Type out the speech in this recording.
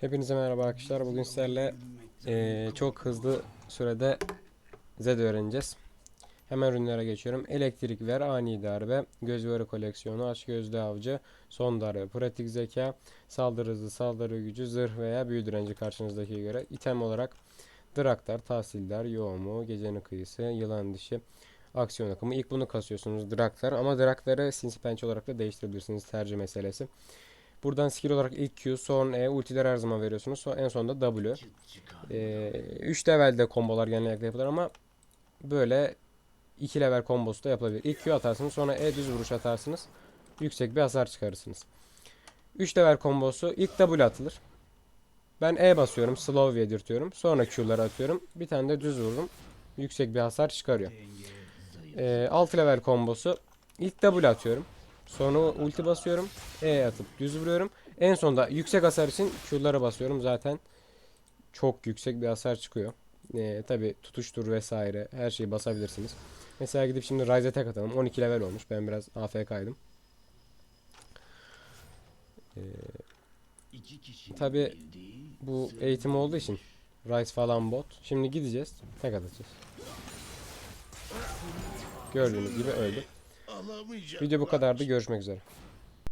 Hepinize merhaba arkadaşlar. Bugün sizlerle eee, çok hızlı sürede Z öğreneceğiz. Hemen ürünlere geçiyorum. Elektrik ver, ani darbe, göz veri koleksiyonu, aç gözlü avcı, son darbe, pratik zeka, saldırı hızı, saldırı gücü, zırh veya büyü direnci karşınızdakiye göre. item olarak Draktar, Tahsildar, Yoğumu, Gecenin Kıyısı, Yılan Dişi, Aksiyon akımı. İlk bunu kasıyorsunuz Draktar ama Draktar'ı Sinsi olarak da değiştirebilirsiniz tercih meselesi. Buradan skill olarak ilk Q, son E, ultiler her zaman veriyorsunuz. Son, en sonunda W. 3 levelde kombolar genellikle yapılır ama böyle 2 level kombosu da yapılabilir. İlk Q atarsınız sonra E düz vuruş atarsınız. Yüksek bir hasar çıkarırsınız. 3 level kombosu ilk W atılır. Ben E basıyorum. Slow yedirtiyorum. Sonra Q'ları atıyorum. Bir tane de düz vururum. Yüksek bir hasar çıkarıyor. Ee, 6 level kombosu ilk W atıyorum. Sonra ulti basıyorum. E atıp düz vuruyorum. En sonda yüksek hasar için Q'lara basıyorum. Zaten çok yüksek bir hasar çıkıyor. Ee, Tabi tutuştur vesaire her şeyi basabilirsiniz. Mesela gidip şimdi Ryze'e tek atalım. 12 level olmuş. Ben biraz AFK'ydım. Ee, Tabi bu eğitim olduğu için Ryze falan bot. Şimdi gideceğiz. Tek atacağız. Gördüğünüz gibi öldü. Video bu kadardı. Görüşmek üzere.